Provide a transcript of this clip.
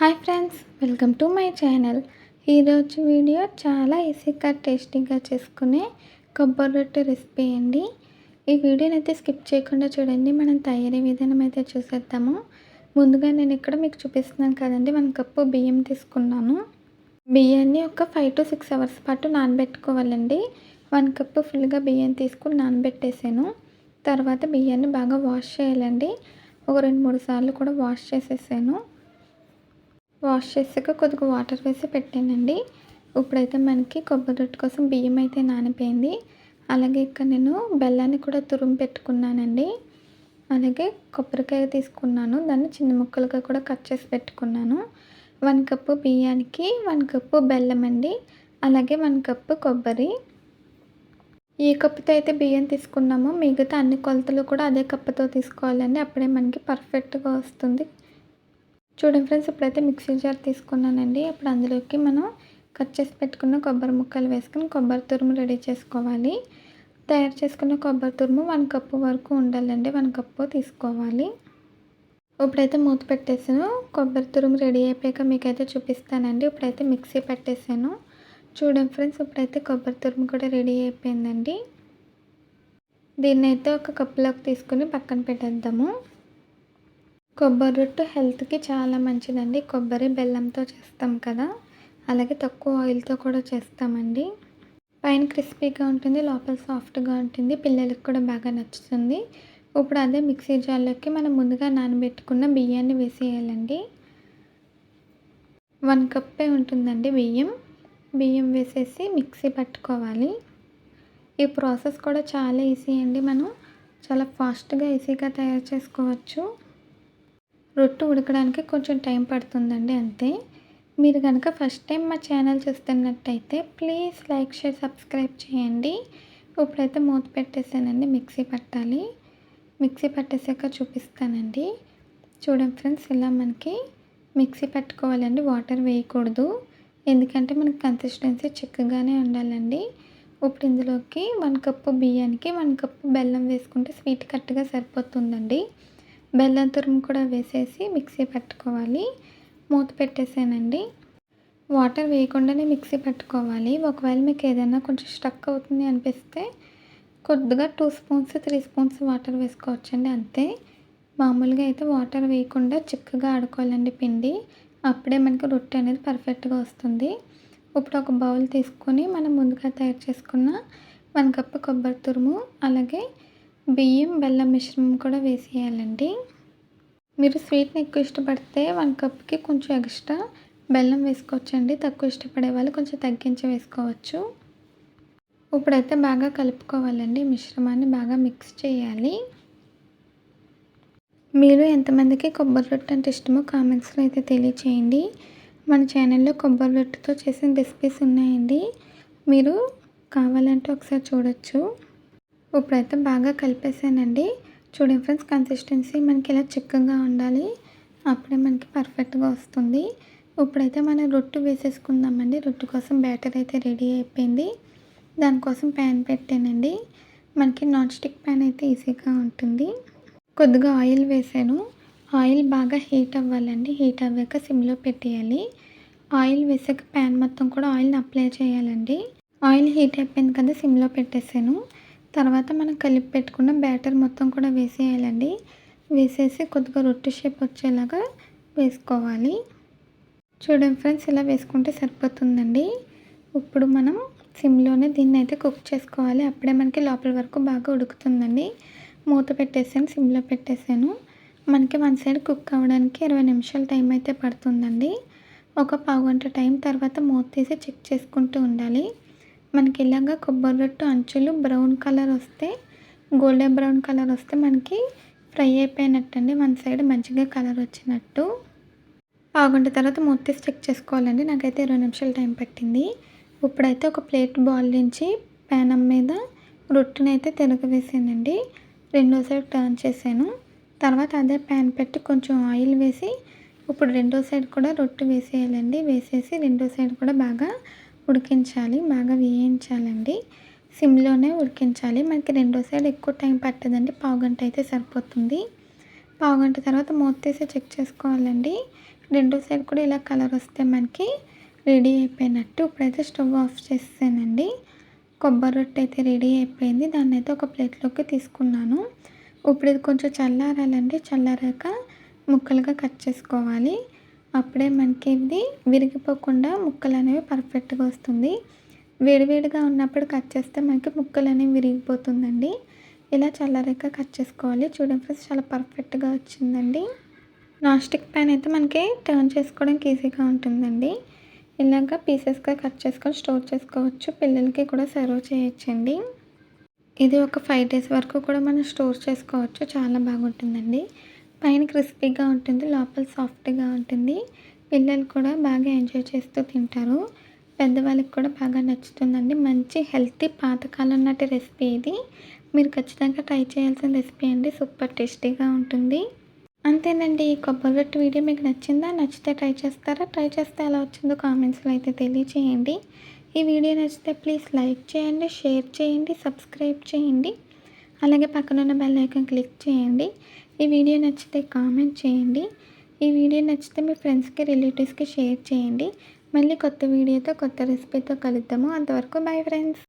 Hi friends welcome to my channel. ఈరోజు video చాలా ఈజీగా టేస్టీగా చేసుకునే కొబ్బరి రొట్టె రెసిపీ అండి. ఈ వీడియోని అయితే స్కిప్ చేయకుండా చూడండి. మనం తయారీ విధానం అయితే చూసేద్దాము. ముందుగా నేను ఇక్కడ మీకు చూపిస్తున్నాను కదండి వన్ కప్పు బియ్యం తీసుకున్నాను. బియ్యాన్ని ఒక ఫైవ్ టు సిక్స్ అవర్స్ పాటు నానబెట్టుకోవాలండి. వన్ కప్పు ఫుల్గా బియ్యం తీసుకుని నానబెట్టేసాను. తర్వాత బియ్యాన్ని బాగా వాష్ చేయాలండి. ఒక రెండు మూడు సార్లు కూడా వాష్ చేసేసాను. వాష్ చేసాక కొద్దిగా వాటర్ వేసి పెట్టానండి. ఇప్పుడైతే మనకి కొబ్బరి రొట్టె కోసం బియ్యం అయితే నానిపోయింది. అలాగే ఇక్కడ నేను బెల్లాన్ని కూడా తురుము పెట్టుకున్నానండి. అలాగే కొబ్బరికాయ తీసుకున్నాను. దాన్ని చిన్న ముక్కలుగా కూడా కట్ చేసి పెట్టుకున్నాను. వన్ కప్పు బియ్యానికి వన్ కప్పు బెల్లం అండి. అలాగే వన్ కప్పు కొబ్బరి. ఏ కప్పుతో అయితే బియ్యం తీసుకున్నామో. మిగతా అన్ని కొలతలు కూడా అదే కప్పుతో తీసుకోవాలండి. అప్పుడే మనకి పర్ఫెక్ట్గా వస్తుంది. చూడండి ఫ్రెండ్స్ ఇప్పుడైతే మిక్సీ జార్ తీసుకున్నానండి. ఇప్పుడు అందులోకి మనం కట్ చేసి పెట్టుకున్న కొబ్బరి ముక్కలు వేసుకుని కొబ్బరి తురుము రెడీ చేసుకోవాలి. తయారు చేసుకున్న కొబ్బరి తురుము వన్ కప్పు వరకు ఉండాలండి వన్ కప్పు తీసుకోవాలి. ఇప్పుడైతే మూత పెట్టేసాను. కొబ్బరి తురుము రెడీ అయిపోయాక మీకైతే చూపిస్తానండి. ఇప్పుడైతే మిక్సీ పెట్టేసాను. చూడండి ఫ్రెండ్స్ ఇప్పుడైతే కొబ్బరి తురుము కూడా రెడీ అయిపోయిందండి. దీన్ని అయితే ఒక కప్పులోకి తీసుకుని పక్కన పెట్టేద్దాము. కొబ్బరి రొట్టె హెల్త్కి చాలా మంచిదండి. కొబ్బరి బెల్లంతో చేస్తాం కదా. అలాగే తక్కువ ఆయిల్తో కూడా చేస్తామండి. పైన క్రిస్పీగా ఉంటుంది లోపల సాఫ్ట్గా ఉంటుంది పిల్లలకి కూడా బాగా నచ్చుతుంది. ఇప్పుడు అదే మిక్సీ జార్లోకి మనం ముందుగా నానబెట్టుకున్న బియ్యాన్ని వేసేయాలండి. వన్ కప్పే ఉంటుందండి బియ్యం. బియ్యం వేసేసి మిక్సీ పట్టుకోవాలి. ఈ ప్రాసెస్ కూడా చాలా ఈజీ అండి మనం. చాలా ఫాస్ట్గా ఈజీగా తయారు చేసుకోవచ్చు. రొట్టె ఉడకడానికి కొంచెం టైం పడుతుందండి అంతే. మీరు కనుక ఫస్ట్ టైం మా ఛానల్ చూస్తున్నట్టయితే ప్లీజ్ లైక్ షేర్ సబ్స్క్రైబ్ చేయండి. ఇప్పుడైతే మూత పెట్టేసానండి మిక్సీ పట్టాలి. మిక్సీ పట్టేసాక చూపిస్తానండి. చూడండి ఫ్రెండ్స్ ఇలా మనకి మిక్సీ పట్టుకోవాలండి. వాటర్ వేయకూడదు. ఎందుకంటే మనకి కన్సిస్టెన్సీ చిక్కగానే ఉండాలండి. ఇప్పుడు ఇందులోకి వన్ కప్పు బియ్యానికి వన్ కప్పు బెల్లం వేసుకుంటే స్వీట్ కరెక్ట్గా సరిపోతుందండి. బెల్లం తురుము కూడా వేసేసి మిక్సీ పెట్టుకోవాలి. మూత పెట్టేసానండి. వాటర్ వేయకుండానే మిక్సీ పెట్టుకోవాలి. ఒకవేళ మీకు ఏదైనా కొంచెం స్టక్ అవుతుంది అనిపిస్తే కొద్దిగా two spoons three spoons water వేసుకోవచ్చండి అంతే. మామూలుగా అయితే వాటర్ వేయకుండా చిక్కగా ఆడుకోవాలండి పిండి. అప్పుడే మనకి రొట్టె అనేది పర్ఫెక్ట్గా వస్తుంది. ఇప్పుడు ఒక బౌల్ తీసుకొని మనం ముందుగా తయారు చేసుకున్న వన్ కప్పు కొబ్బరి తురుము అలాగే బియ్యం బెల్లం మిశ్రమం కూడా వేసేయాలండి. మీరు స్వీట్ని ఎక్కువ ఇష్టపడితే వన్ కప్కి కొంచెం ఎక్స్ట్రా బెల్లం వేసుకోవచ్చండి. తక్కువ ఇష్టపడే వాళ్ళు కొంచెం తగ్గించి వేసుకోవచ్చు. ఇప్పుడైతే బాగా కలుపుకోవాలండి మిశ్రమాన్ని బాగా మిక్స్ చేయాలి. మీరు ఎంతమందికి కొబ్బరి రొట్టె అంటే ఇష్టమో కామెంట్స్లో అయితే తెలియచేయండి. మన ఛానల్లో కొబ్బరి రొట్టెతో చేసిన రెసిపీస్ ఉన్నాయండి. మీరు కావాలంటే ఒకసారి చూడొచ్చు. ఇప్పుడైతే బాగా కలిపేసానండి చూడండి ఫ్రెండ్స్ కన్సిస్టెన్సీ మనకి ఇలా చిక్కగా ఉండాలి. అప్పుడే మనకి పర్ఫెక్ట్గా వస్తుంది. ఇప్పుడైతే మనం రొట్టు వేసేసుకుందామండి. రొట్టు కోసం బ్యాటర్ అయితే రెడీ అయిపోయింది. దానికోసం ప్యాన్ పెట్టానండి. మనకి నాన్ స్టిక్ ప్యాన్ అయితే ఈజీగా ఉంటుంది. కొద్దిగా ఆయిల్ వేసాను. ఆయిల్ బాగా హీట్ అవ్వాలండి. హీట్ అవ్వాక సిమ్లో పెట్టేయాలి. ఆయిల్ వేసాక ప్యాన్ మొత్తం కూడా ఆయిల్ని అప్లై చేయాలండి. ఆయిల్ హీట్ అయిపోయింది కదా సిమ్లో పెట్టేసాను. తర్వాత మనం కలిపి పెట్టుకున్న బ్యాటర్ మొత్తం కూడా వేసేయాలండి. వేసేసి కొద్దిగా రొట్టె షేప్ వచ్చేలాగా వేసుకోవాలి. చూడండి ఫ్రెండ్స్ ఇలా వేసుకుంటే సరిపోతుందండి. ఇప్పుడు మనం సిమ్లోనే దీన్ని అయితే కుక్ చేసుకోవాలి. అప్పుడే మనకి లోపల వరకు బాగా ఉడుకుతుందండి. మూత పెట్టేసాను సిమ్లో పెట్టేసాను. మనకి వన్ సైడ్ కుక్ అవ్వడానికి ఇరవై నిమిషాల టైం అయితే పడుతుందండి. ఒక పావు గంట టైం తర్వాత మూత తీసి చెక్ చేసుకుంటూ ఉండాలి. మనకి ఇలాగా కొబ్బరి రొట్టు అంచులు బ్రౌన్ కలర్ వస్తే గోల్డెన్ బ్రౌన్ కలర్ వస్తే మనకి ఫ్రై అయిపోయినట్టు అండి వన్ సైడ్ మంచిగా కలర్ వచ్చినట్టు. పావుగంట తర్వాత మూత చెక్ చేసుకోవాలండి. నాకైతే ఇరవై నిమిషాలు టైం పట్టింది. ఇప్పుడైతే ఒక ప్లేట్ బాల్ నుంచి ప్యానం మీద రొట్టెని అయితే తిరగవేసానండి. రెండో సైడ్ టర్న్ చేశాను. తర్వాత అదే ప్యాన్ పెట్టి కొంచెం ఆయిల్ వేసి ఇప్పుడు రెండో సైడ్ కూడా రొట్టె వేసేయాలండి. వేసేసి రెండో సైడ్ కూడా బాగా ఉడికించాలి బాగా వేయించాలండి. సిమ్లోనే ఉడికించాలి. మనకి రెండో సైడ్ ఎక్కువ టైం పట్టదండి. పావుగంట అయితే సరిపోతుంది. పావుగంట తర్వాత మూత తీసి చెక్ చేసుకోవాలండి. రెండో సైడ్ కూడా ఇలా కలర్ వస్తే మనకి రెడీ అయిపోయినట్టు. ఇప్పుడైతే స్టవ్ ఆఫ్ చేసానండి కొబ్బరి రొట్టె అయితే రెడీ అయిపోయింది. దాన్ని అయితే ఒక ప్లేట్లోకి తీసుకున్నాను. ఇప్పుడు ఇది కొంచెం చల్లారాలండి. చల్లారాక ముక్కలుగా కట్ చేసుకోవాలి. అప్పుడే మనకి ఇది విరిగిపోకుండా ముక్కలు అనేవి పర్ఫెక్ట్గా వస్తుంది. వేడివేడిగా ఉన్నప్పుడు కట్ చేస్తే మనకి ముక్కలు అనేవి విరిగిపోతుందండి. ఇలా చల్లారాక కట్ చేసుకోవాలి. చూడండి ఫ్రెండ్స్ చాలా పర్ఫెక్ట్గా వచ్చిందండి. నాన్ స్టిక్ ప్యాన్ అయితే మనకి టర్న్ చేసుకోవడానికి ఈజీగా ఉంటుందండి. ఇలాగ పీసెస్గా కట్ చేసుకొని స్టోర్ చేసుకోవచ్చు. పిల్లలకి కూడా సర్వ్ చేయొచ్చండి. ఇది ఒక ఫైవ్ డేస్ వరకు కూడా మనం స్టోర్ చేసుకోవచ్చు. చాలా బాగుంటుందండి. పైన క్రిస్పీగా ఉంటుంది లోపల సాఫ్ట్గా ఉంటుంది. పిల్లలు కూడా బాగా ఎంజాయ్ చేస్తూ తింటారు. పెద్దవాళ్ళకి కూడా బాగా నచ్చుతుందండి. మంచి హెల్తీ పాతకాలం నాటి రెసిపీ ఇది. మీరు ఖచ్చితంగా ట్రై చేయాల్సిన రెసిపీ అండి. సూపర్ టేస్టీగా ఉంటుంది. అంతేనండి ఈ కొబ్బరి రొట్టె వీడియో మీకు నచ్చిందా? నచ్చితే ట్రై చేస్తారా? ట్రై చేస్తే ఎలా వచ్చిందో కామెంట్స్లో అయితే తెలియచేయండి. ఈ వీడియో నచ్చితే ప్లీజ్ లైక్ చేయండి షేర్ చేయండి సబ్స్క్రైబ్ చేయండి. అలాగే పక్కనున్న బెల్ ఐకాన్ క్లిక్ చేయండి. ఈ వీడియో నచ్చితే కామెంట్ చేయండి. ఈ వీడియో నచ్చితే మీ ఫ్రెండ్స్కి రిలేటివ్స్కి షేర్ చేయండి. మళ్ళీ కొత్త వీడియోతో కొత్త రెసిపీతో కలుద్దాము. అంతవరకు బాయ్ ఫ్రెండ్స్